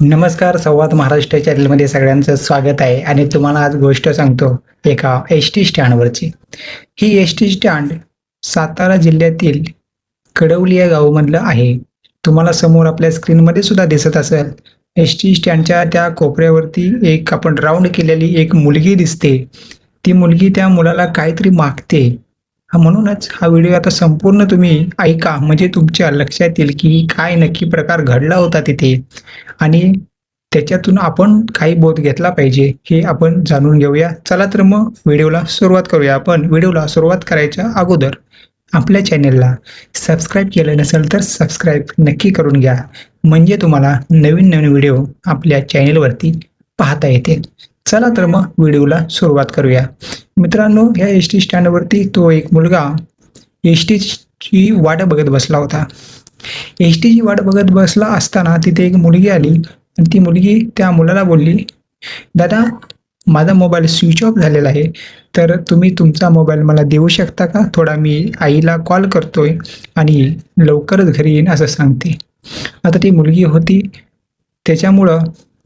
नमस्कार संवाद महाराष्ट्र चॅनलमध्ये सगळ्यांचं स्वागत आहे आणि तुम्हाला आज गोष्ट सांगतो एका एस टी स्टँडवरची. ही एस टी स्टँड सातारा जिल्ह्यातील कडवली या गावामधलं आहे. तुम्हाला समोर आपल्या स्क्रीनमध्ये सुद्धा दिसत असेल एस टी स्टँडच्या त्या कोपऱ्यावरती एक आपण राऊंड केलेली एक मुलगी दिसते. ती मुलगी त्या मुलाला काहीतरी मागते. म्हणूनच हा व्हिडिओ आता संपूर्ण तुम्ही ऐका. म्हणजे तुमच्या लक्षात येईल की काय नक्की प्रकार घडला होता तिथे. आणि त्याच्यातून आपण काही बोध घेतला पाहिजे हे आपण जाणून घेऊया. चला तर मग व्हिडिओला सुरुवात करूया. आपण व्हिडिओला सुरुवात करायच्या अगोदर आपल्या चॅनेलला सबस्क्राईब केलं नसेल तर सबस्क्राईब नक्की करून घ्या. म्हणजे तुम्हाला नवीन नवीन व्हिडिओ आपल्या चॅनेलवरती पाहता येतील. चला तर मग व्हिडिओला सुरुवात करूया. मित्रांनो या एस टी स्टँडवरती तो एक मुलगा एस टीची वाट बघत बसला होता. एस टीची वाट बघत बसला असताना तिथे एक मुलगी आली आणि ती मुलगी त्या मुलाला बोलली दादा माझा मोबाईल स्विच ऑफ झालेला आहे. तर तुम्ही तुमचा मोबाईल मला देऊ शकता का? थोडा मी आईला कॉल करतोय आणि लवकरच घरी येईन असं सांगते. आता ती मुलगी होती. त्याच्यामुळं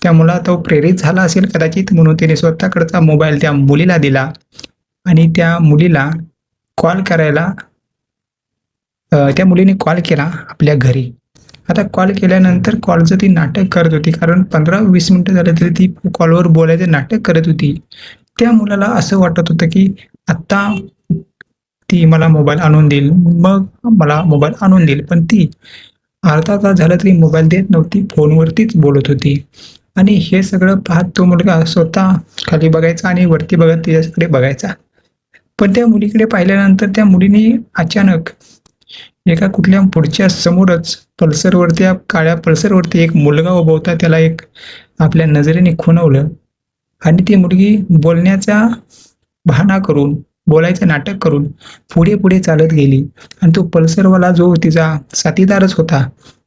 त्या मुला तो प्रेरित झाला असेल कदाचित म्हणून तिने स्वतःकडचा मोबाईल त्या मुलीला दिला. आणि त्या मुलीला कॉल करायला त्या मुलीने कॉल केला आपल्या घरी. आता कॉल केल्यानंतर कॉलचं ती नाटक करत होती कारण पंधरा वीस मिनटं झाले तरी ती कॉलवर बोलायचं नाटक करत होती. त्या मुलाला असं वाटत होतं की आत्ता ती मला मोबाईल आणून देईल. मग मला मोबाईल आणून देईल. पण ती अर्धा तास झाला तरी मोबाईल देत नव्हती फोनवरतीच बोलत होती. आणि हे सगळं पाहत तो मुलगा स्वतः खाली बघायचा आणि वरती बघत तिच्याकडे बघायचा. पण त्या मुलीकडे पाहिल्यानंतर त्या मुलीने अचानक एका कुठल्या पुढच्या समोरच पल्सरवरती काळ्या पल्सरवरती एक मुलगा उभा होता. त्याला एक आपल्या नजरेने खुणवलं आणि ती मुलगी बोलण्याचा बहाणा करून बोलायचं नाटक करून पुढे पुढे चालत गेली. आणि तो पल्सरवाला जो तिचा साथीदारच होता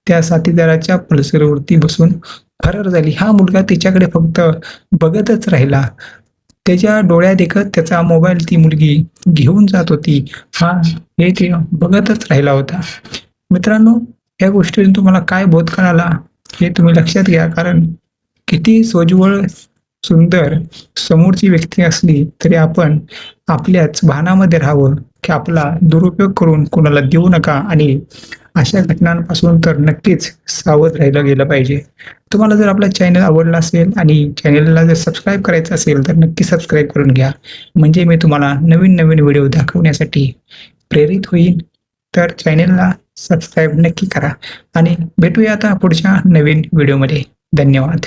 त्या साथीदाराच्या पल्सरवरती बसून फरार झाली. हा मुलगा तिच्याकडे फक्त बघतच राहिला. त्याच्या डोळ्यात देखत त्याचा मोबाईल ती मुलगी घेऊन जात होती. हा हे ते बघतच राहिला होता. मित्रांनो या गोष्टीतून तुम्हाला काय बोध कळाला हे तुम्ही लक्षात घ्या. कारण किती सोज्वळ सुंदर समोरची व्यक्ती असली तरी आपण आपल्याच भानामध्ये राहावं. की आपला दुरुपयोग करून कोणाला देऊ नका आणि अशा घटनांपासून तर नक्कीच सावध राहिलं गेलं पाहिजे. तुम्हाला जर आपला चॅनल आवडला असेल आणि चॅनलला जर सबस्क्राईब करायचं असेल तर नक्की सबस्क्राईब करून घ्या. म्हणजे मी तुम्हाला नवीन नवीन व्हिडिओ दाखवण्यासाठी प्रेरित होईन. तर चॅनलला सबस्क्राईब नक्की करा. आणि भेटूया आता पुढच्या नवीन व्हिडिओमध्ये धन्यवाद.